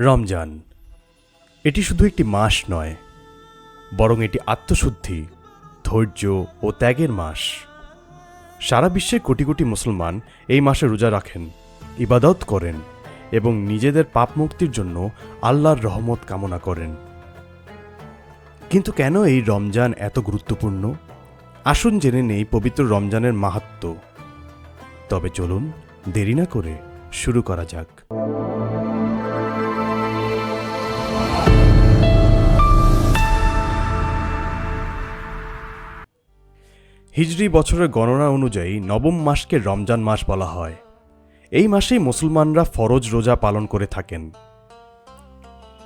রমজান। এটি শুধু একটি মাস নয়, বরং এটি আত্মশুদ্ধি, ধৈর্য ও ত্যাগের মাস। সারা বিশ্বের কোটি কোটি মুসলমান এই মাসে রোজা রাখেন, ইবাদত করেন এবং নিজেদের পাপ মুক্তির জন্য আল্লাহর রহমত কামনা করেন। কিন্তু কেন এই রমজান এত গুরুত্বপূর্ণ? আসুন জেনে নেই পবিত্র রমজানের মাহাত্ম্য। তবে চলুন দেরি না করে শুরু করা যাক। হিজরি বছরের গণনা অনুযায়ী নবম মাসকে রমজান মাস বলা হয়। এই মাসেই মুসলমানরা ফরজ রোজা পালন করে থাকেন।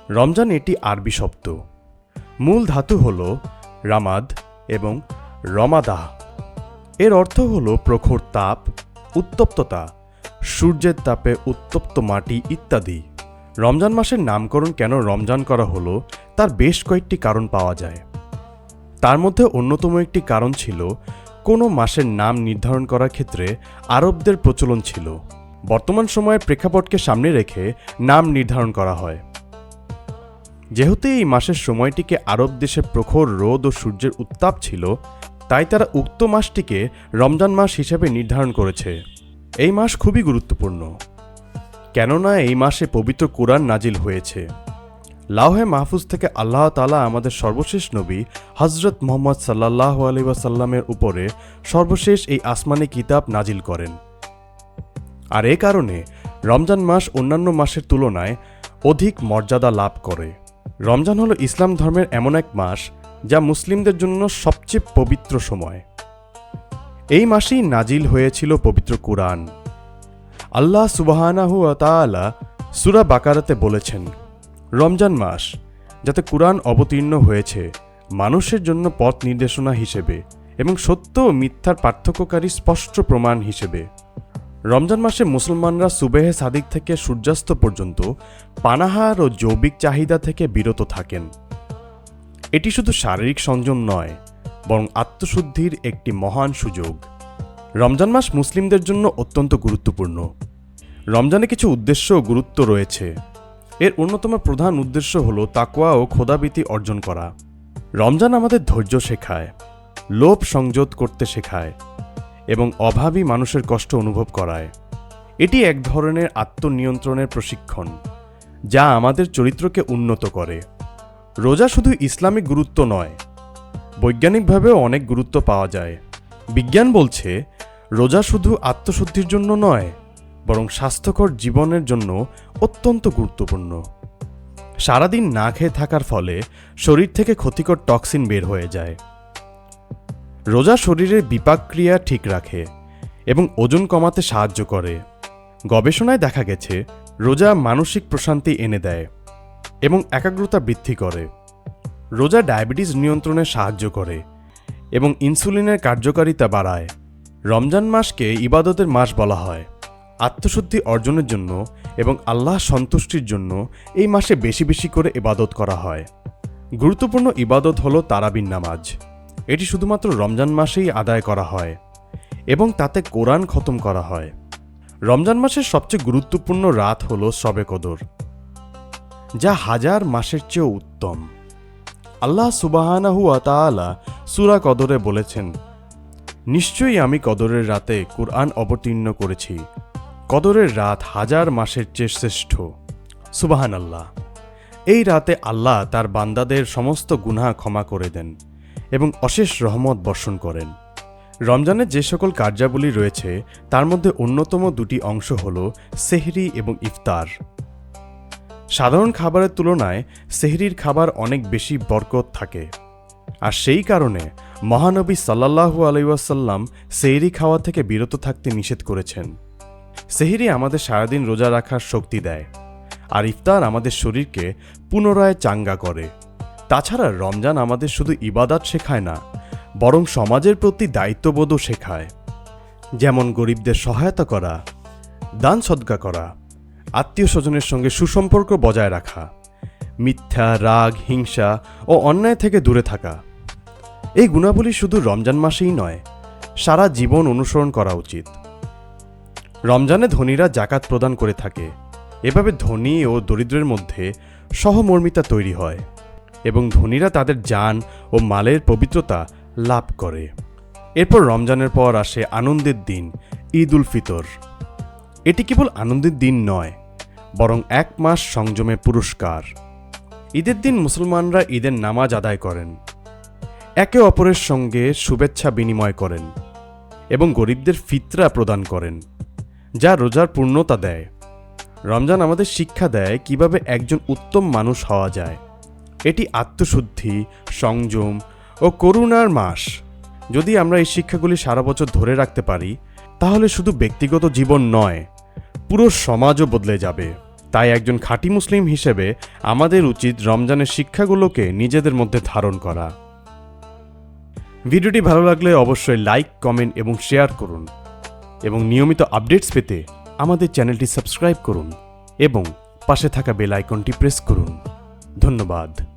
রমজান এটি আরবি শব্দ। মূল ধাতু হল রামাদ এবং রমাদাহ। এর অর্থ হল প্রখর তাপ, উত্তপ্ততা, সূর্যের তাপে উত্তপ্ত মাটি ইত্যাদি। রমজান মাসের নামকরণ কেন রমজান করা হলো, তার বেশ কয়েকটি কারণ পাওয়া যায়। তার মধ্যে অন্যতম একটি কারণ ছিল কোনো মাসের নাম নির্ধারণ করার ক্ষেত্রে আরবদের প্রচলন ছিল। বর্তমান সময়ের প্রেক্ষাপটকে সামনে রেখে নাম নির্ধারণ করা হয়। যেহেতু এই মাসের সময়টিকে আরব দেশে প্রখর রোদ ও সূর্যের উত্তাপ ছিল, তাই তারা উক্ত মাসটিকে রমজান মাস হিসেবে নির্ধারণ করেছে। এই মাস খুবই গুরুত্বপূর্ণ। কেননা এই মাসে পবিত্র কোরআন নাজিল হয়েছে। লাউহে মাহফুজ থেকে আল্লাহ তালা আমাদের সর্বশেষ নবী হজরত মোহাম্মদ সাল্লাহ আলিবাসাল্লামের উপরে সর্বশেষ এই আসমানি কিতাব নাজিল করেন। আর এ কারণে রমজান মাস অন্যান্য মাসের তুলনায় অধিক মর্যাদা লাভ করে। রমজান হলো ইসলাম ধর্মের এমন এক মাস যা মুসলিমদের জন্য সবচেয়ে পবিত্র সময়। এই মাসেই নাজিল হয়েছিল পবিত্র কুরআন। আল্লাহ সুবাহানাহু তাআলা সুরা বাকারাতে বলেছেন রমজান মাস, যাতে কুরআন অবতীর্ণ হয়েছে মানুষের জন্য পথ নির্দেশনা হিসেবে এবং সত্য ও মিথ্যার পার্থক্যকারী স্পষ্ট প্রমাণ হিসেবে। রমজান মাসে মুসলমানরা সুবেহে সাদিক থেকে সূর্যাস্ত পর্যন্ত পানাহার ও জৈবিক চাহিদা থেকে বিরত থাকেন। এটি শুধু শারীরিক সংযম নয়, বরং আত্মশুদ্ধির একটি মহান সুযোগ। রমজান মাস মুসলিমদের জন্য অত্যন্ত গুরুত্বপূর্ণ। রমজানে কিছু উদ্দেশ্য ও গুরুত্ব রয়েছে। এর অন্যতম প্রধান উদ্দেশ্য হল তাকওয়া ও খোদাবীতি অর্জন করা। রমজান আমাদের ধৈর্য শেখায়, লোভ সংযত করতে শেখায় এবং অভাবী মানুষের কষ্ট অনুভব করায়। এটি এক ধরনের আত্মনিয়ন্ত্রণের প্রশিক্ষণ, যা আমাদের চরিত্রকে উন্নত করে। রোজা শুধু ইসলামিক গুরুত্ব নয়, বৈজ্ঞানিকভাবেও অনেক গুরুত্ব পাওয়া যায়। বিজ্ঞান বলছে, রোজা শুধু আত্মশুদ্ধির জন্য নয় বরং স্বাস্থ্যকর জীবনের জন্য অত্যন্ত গুরুত্বপূর্ণ। সারাদিন না খেয়ে থাকার ফলে শরীর থেকে ক্ষতিকর টক্সিন বের হয়ে যায়। রোজা শরীরের বিপাক ক্রিয়া ঠিক রাখে এবং ওজন কমাতে সাহায্য করে। গবেষণায় দেখা গেছে, রোজা মানসিক প্রশান্তি এনে দেয় এবং একাগ্রতা বৃদ্ধি করে। রোজা ডায়াবেটিস নিয়ন্ত্রণে সাহায্য করে এবং ইনসুলিনের কার্যকারিতা বাড়ায়। রমজান মাসকে ইবাদতের মাস বলা হয়। আত্মশুদ্ধি অর্জনের জন্য এবং আল্লাহ সন্তুষ্টির জন্য এই মাসে বেশি বেশি করে ইবাদত করা হয়। গুরুত্বপূর্ণ ইবাদত হল তারাবিন নামাজ। এটি শুধুমাত্র রমজান মাসেই আদায় করা হয় এবং তাতে কোরআন খতম করা হয়। রমজান মাসের সবচেয়ে গুরুত্বপূর্ণ রাত হল সবে কদর, যা হাজার মাসের চেয়েও উত্তম। আল্লাহ সুবাহানাহু আতালা সুরা কদরে বলেছেন, নিশ্চয়ই আমি কদরের রাতে কোরআন অবতীর্ণ করেছি। কদরের রাত হাজার মাসের চেয়ে শ্রেষ্ঠ। সুবাহান আল্লাহ এই রাতে আল্লাহ তার বান্দাদের সমস্ত গুনাহ ক্ষমা করে দেন এবং অশেষ রহমত বর্ষণ করেন। রমজানের যে সকল কার্যাবলী রয়েছে, তার মধ্যে অন্যতম দুটি অংশ হল সেহরি এবং ইফতার। সাধারণ খাবারের তুলনায় সেহরির খাবার অনেক বেশি বরকত থাকে। আর সেই কারণে মহানবী সাল্লাহু আলাইসাল্লাম সেহরি খাওয়া থেকে বিরত থাকতে নিষেধ করেছেন। সেহরি আমাদের সারাদিন রোজা রাখার শক্তি দেয়, আর ইফতার আমাদের শরীরকে পুনরায় চাঙ্গা করে। তাছাড়া রমজান আমাদের শুধু ইবাদাত শেখায় না, বরং সমাজের প্রতি দায়িত্ববোধও শেখায়। যেমন গরিবদের সহায়তা করা, দান সদ্গা করা, আত্মীয় স্বজনের সঙ্গে সুসম্পর্ক বজায় রাখা, মিথ্যা, রাগ, হিংসা ও অন্যায় থেকে দূরে থাকা। এই গুণাবলী শুধু রমজান মাসেই নয়, সারা জীবন অনুসরণ করা উচিত। রমজানে ধনীরা জাকাত প্রদান করে থাকে। এভাবে ধনী ও দরিদ্রের মধ্যে সহমর্মিতা তৈরি হয় এবং ধনীরা তাদের যান ও মালের পবিত্রতা লাভ করে। এরপর রমজানের পর আসে আনন্দের দিন ঈদ উল ফিতর। এটি কেবল আনন্দের দিন নয়, বরং এক মাস সংযমে পুরস্কার। ঈদের দিন মুসলমানরা ঈদের নামাজ আদায় করেন। একে অপরের সঙ্গে শুভেচ্ছা বিনিময় করেন এবং গরিবদের ফিতরা প্রদান করেন। যা রোজার পূর্ণতা দেয়। রমজান আমাদের শিক্ষা দেয় কীভাবে একজন উত্তম মানুষ হওয়া যায়। এটি আত্মশুদ্ধি, সংযম ও করুণার মাস। যদি আমরা এই শিক্ষাগুলি সারা বছর ধরে রাখতে পারি, তাহলে শুধু ব্যক্তিগত জীবন নয়, পুরো সমাজও বদলে যাবে। তাই একজন খাঁটি মুসলিম হিসেবে আমাদের উচিত রমজানের শিক্ষাগুলোকে নিজেদের মধ্যে ধারণ করা। ভিডিওটি ভালো লাগলে অবশ্যই লাইক, কমেন্ট এবং শেয়ার করুন। এবং নিয়মিত আপডেটস পেতে আমাদের চ্যানেলটি সাবস্ক্রাইব করুন এবং পাশে থাকা বেল আইকনটি প্রেস করুন। ধন্যবাদ।